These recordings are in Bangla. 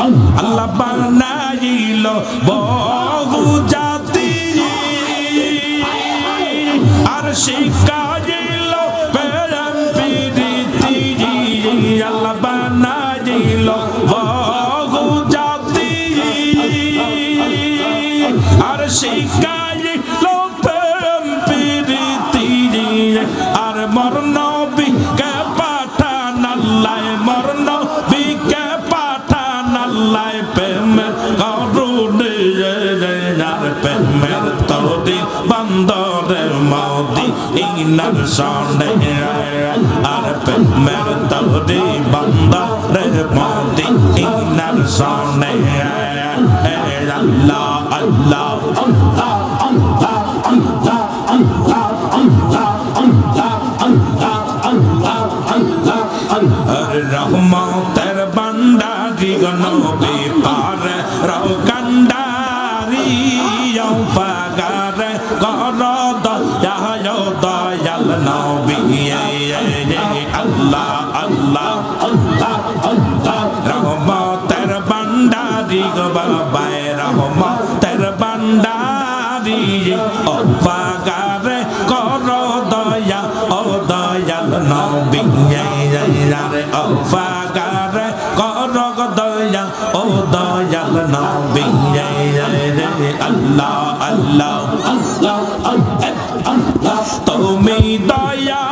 আল্লাহ বানাইল বহু আল্লাহ প্রেমের করুণে আর প্রেমের তরি বন্দরের মদি ইনার সনে আর প্রেমের তরি বন্দরের মোদি ইনার সনে আল্লাহ আল্লাহ আল্লাহ রে ও দয়া ও দয়াল নবী আল্লাহ আল্লাহ আল্লাহ আল্লাহ। তুমি দয়া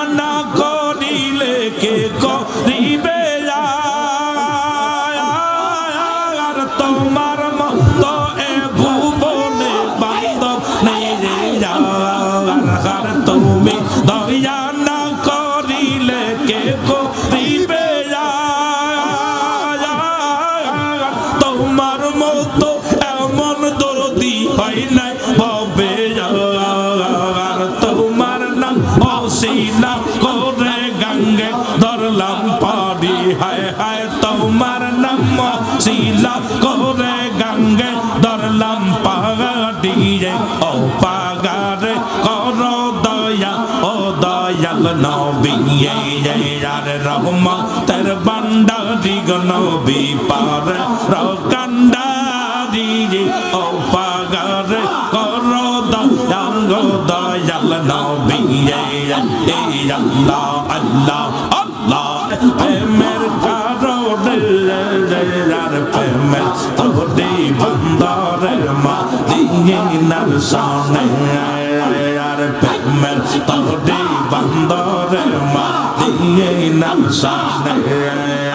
এমন দরদি হয় নাই, ভবে আর তোমার নাম অসিলা করে গঙ্গে ধরলাম পারি হায় হায়, তোমার নাম অসিলা করে গঙ্গে ধরলাম পাহাড়ি রে। ও পাগারে, কর দয়া, ও দয়াল নবী আর রহমা তের বান্ডারি গনবী পার রকান্ডারি রে ও পাগারে কর দয়াল গো, দয়াল নবী আল্লাহ আল্লাহ আল্লাহ। প্রেমের কারণে আর প্রেমের তোরে বন্দরের মা দিনার সামনে। আর প্রেমের তোরে বন্দরের মা দিনার সামনে।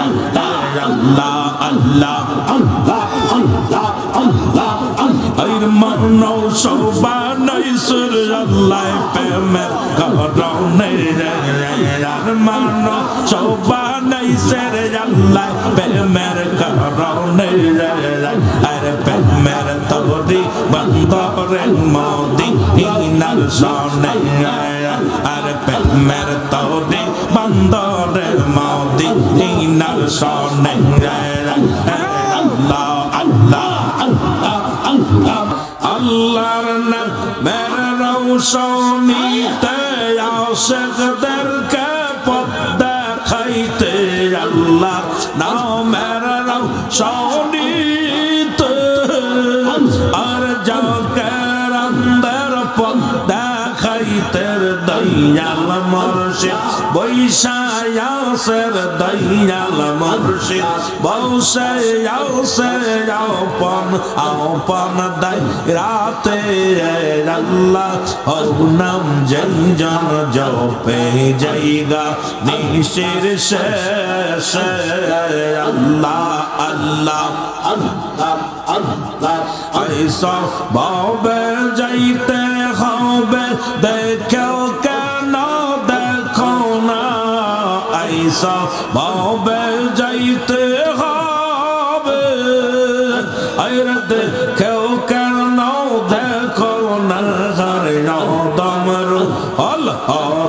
আল্লাহ আল্লাহ আল্লাহ আল্লাহ। আল্লাহ আইর মানো সবানাই সুর আল্লাহ প্রেমের কারণে। আর মানো সবানাই সের আল্লাহ প্রেমের কারণে। আর প্রেমের তোরি বন্দরের মোদি হিনার সনে আর প্রেমের তোরি বন্দরের মোদি হিনার সনে আল্লাহ আল্লাহ আল্লাহ আল্লাহ আল্লাহর নাম মেরে রৌশনীতে আশেকদেরকে পথ দেখাইতে আল্লাহর নামের রৌশনীতে আর জগের অন্দর পথ দেখাইতে দয়াল মর্শিদ বৈশায়াসের দয়াল মর্শিদ বৌশায়াসে আপন আপন দাই রাতে আল্লাহ হো নাম জয় জন জপে জায়গা, নিশির শেষ আল্লাহ আল্লাহ আল্লাহ আল্লাহ ऐसा বাবে যাইতে হবে দেখো বাবে যাইতে হবে। আরে দেখো কেন দেখো না, হরে দমরু হল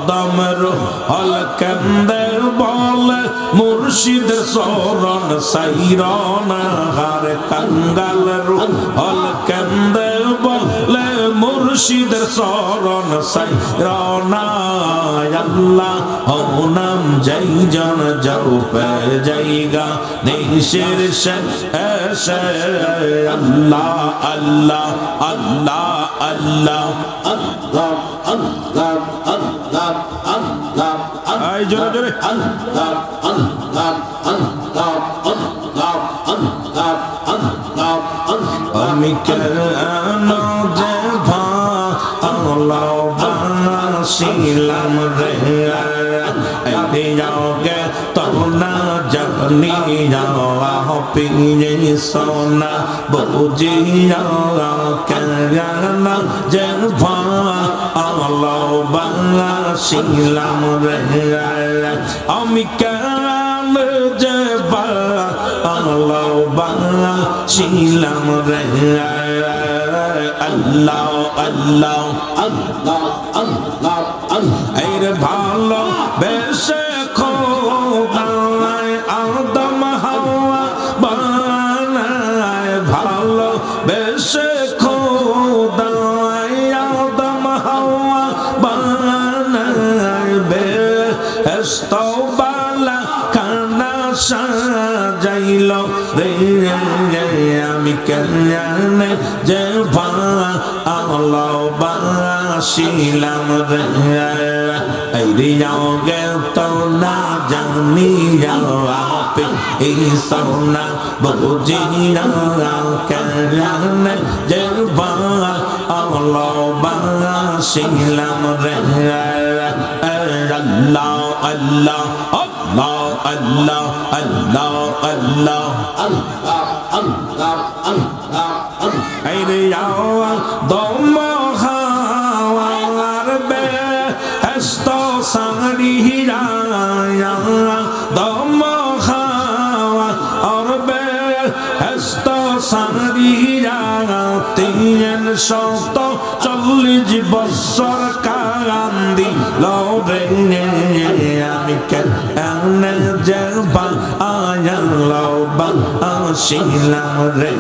দমরু হল কেন্দে বলে মুর্শিদ সরণ সাইরন হার কাঙ্গাল রু হল কেন্দে বলে মুর্শিদের শরণ সাই আল্লাহ ও নাম যাই জন যাও যাইগা দেশের আল্লাহ আল্লাহ আল্লাহ আল্লাহ আল্লাহ আল্লাহ আল্লাহ আল্লাহ আল্লাহ আল্লাহ আল্লাহ আমি কেন ছিলাম যাওকে তোমরা জগনি যাওয়া পিঞ্জে সোনা বুঝি যাওয়া কেনা যে ভালো বাংলা ছিলাম আমি কেন যে আল্লাহ বাংলা ছিলাম রে আল্লাহ আল্লাহ আল্লাহ এর ভালো, বেশে খোদায় আদম হাওয়া বানায় ভালো, বেশে খোদায় আদম হাওয়া বানায় বেহেস্ত বালা খানা সাজাইল রে, আমি কেন যে ভা আল্লাহ বাসিলাম এই রিয়াও গে তো না জানি যাও আপে। এই সোনা বুঝি যাও কেন যে ভা আল্লাহ বাসিলাম রে আল্লাহ আল্লাহ আল্লাহ আল্লাহ আল্লাহ আল্লাহ। আল্লাহ আল্লাহ আল্লাহ আল্লাহ। আইরে শত চল্লিশ বছর কান্দি লড়ে আমি কেন যাবা আয়াল্লাহ আসিলাম রে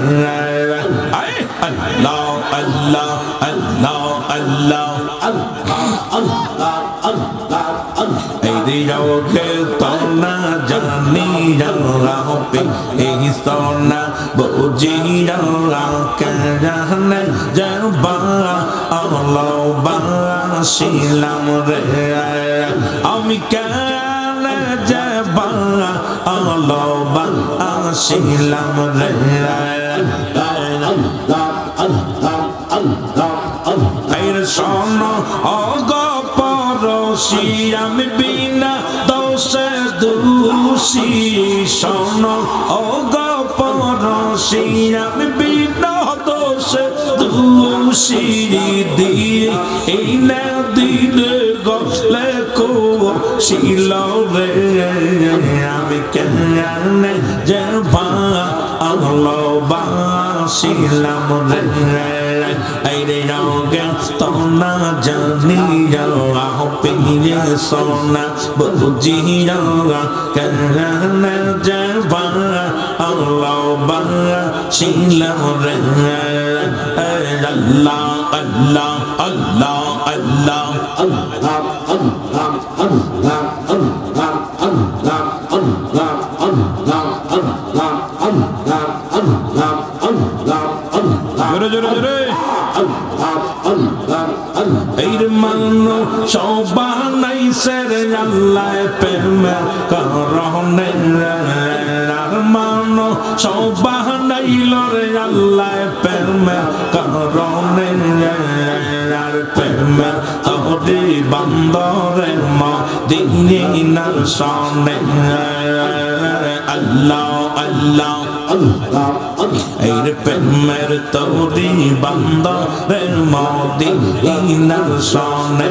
আয় আল্লাহ আল্লাহ আল্লাহ আল্লাহ আল্লাহ আল্লাহ আল্লাহ আল্লাহ এই দিয়াকে তোনা جرا پہ سونا بوجی جرا کرنا جربا اولو با شیلم رے আমি কেন যাবা আলো বা আসিলাম রে এর শোনো অগ পরশি আমি বিনা দোষে দোষী শোন অগপরশি আমি বিনা দোষে দোষী দিয়ে এই দিলে গলে শিল রে। আমি কেন যে আল্লাহ বাসিলাম রে। আইরে যাওগে তো না জানি যাওয়া পিয়ে সোনা, বুঝি যাওয়া কেন যাবা, আল্লাহ বাসিলাম রে আল্লাহ আল্লাহ আল্লাহ আল্লাহ আল্লাহ আল্লাহ আল্লাহ আল্লাহ আল্লাহ সের আল্লাহ প্রেম করনে আর মানো সবাই লরে আল্লাহ প্রেম করনে আর প্রেম তোরে বন্দরে মা দিনার সনে আল্লাহ আল্লাহ এর প্রেমের তরি বন্দরের মোদি ইনার সনে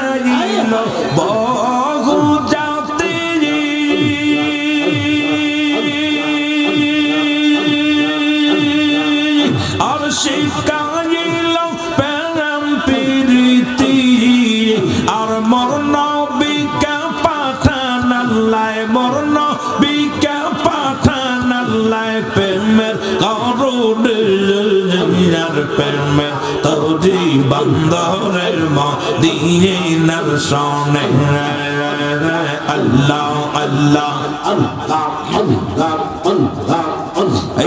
প্রেমে তোরি বন্দরের মদিনার সনে আল্লাহ আল্লাহ আল্লাহ আল্লাহ। আল্লাহ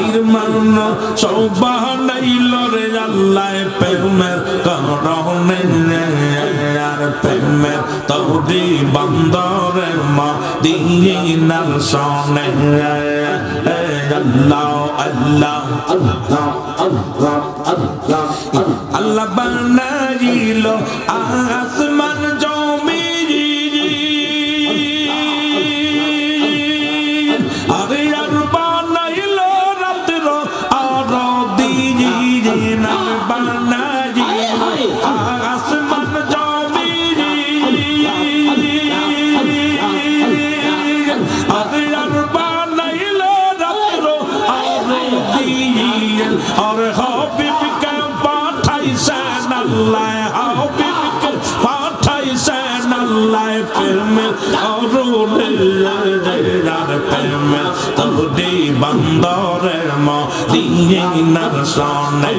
এর মান সৌবাহ নাইল রে আল্লাহ, প্রেমের করণে। আর প্রেমের তোরি বন্দরের মদিনার সনে আল্লাহ। আল্লাহ আল্লাহ আল্লাহ আল্লাহ। আল্লাহ বানাইল আসমান বন্দরের মদিনার সনে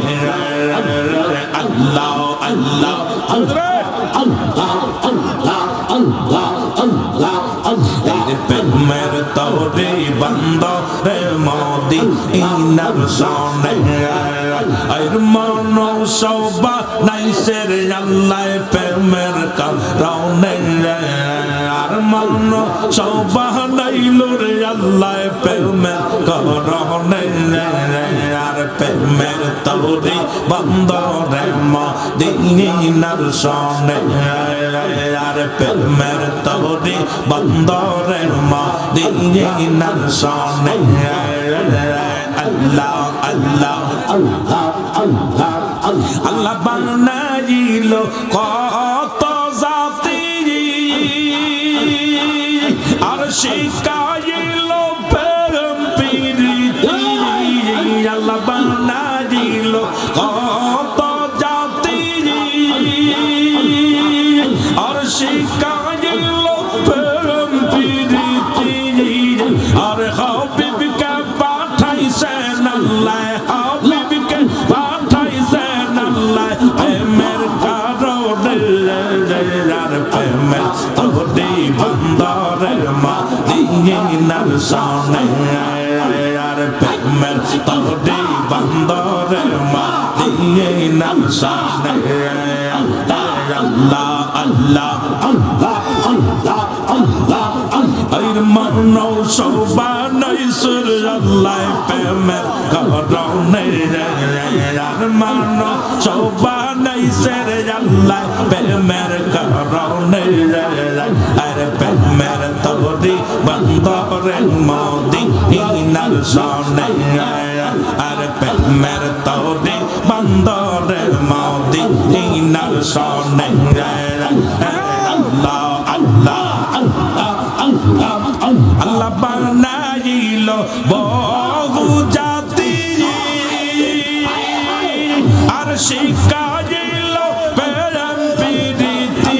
আল্লাহ আল্লাহ আল্লাহ আল্লাহ আল্লাহ আল্লাহ আল্লাহ আল্লাহ তোরে বন্দরে মোদি ইনার সনে আর মন সবা নাই সের আল্লাহ প্রেমের কারণে মন, সবা নাইল রে আল্লাহ প্রেমের কারণে আর প্রেমের তোরে বন্দরে মোদি ইনার সনে আর প্রেমের তোরে বন্দরের মদিনার সনে আল্লাহ আল্লাহ আল্লাহ আল্লাহ আল্লাহ বানাইল কত রে বান্দরে মা দিয়ে না সামনে আল্লাহ আল্লাহ আল্লাহ আল্লাহ আল্লাহ। শোভা নৈসুর আল্লাহ প্রেমের করণে মনো শোভা নৈসের আল্লাহ প্রেমের করণে আর প্রেমের তোরি বন্দরে মোদি ইনার সনে আর প্রেমের তোরি বন্দরে মোদি ইনার সনে আল্লাহ আল্লাহ আল্লাহ আল্লাহ আল্লাহ বানাইল বহু জাতি আর শিকাইল প্রেম প্রীতি।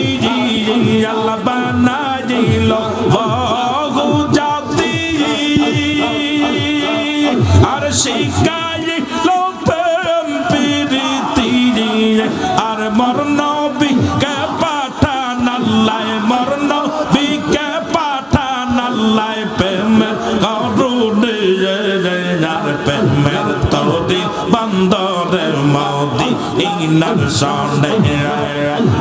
আল্লাহ বানাইল বহু জাতি আর শিকাইল প্রেম আর মরণ ইনার সনে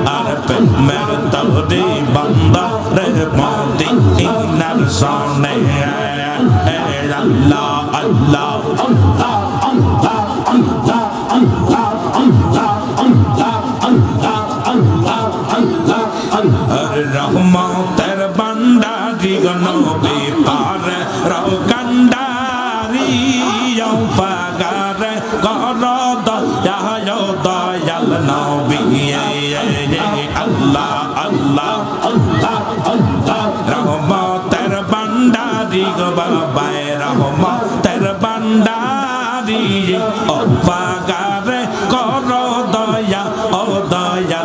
আর প্রেমের তোরি বন্দরের মদি ইনার সনে আল্লাহ আল্লাহ আল্লাহ আল্লাহ আল্লাহ আল্লাহ আল্লাহ আল্লাহ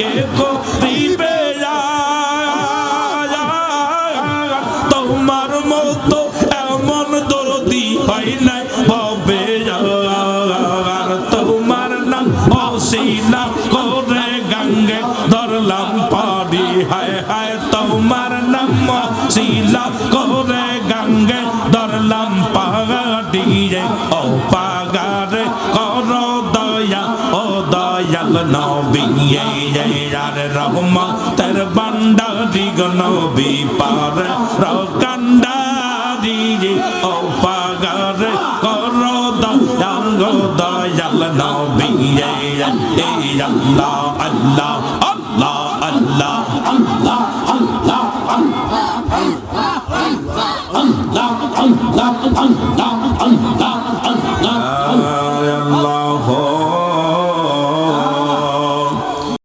que মায়ের রহমতের বান্ডারি গনবি পার রকান্ডারি ও পাগার কর দয়াল নবী এই আল্লাহ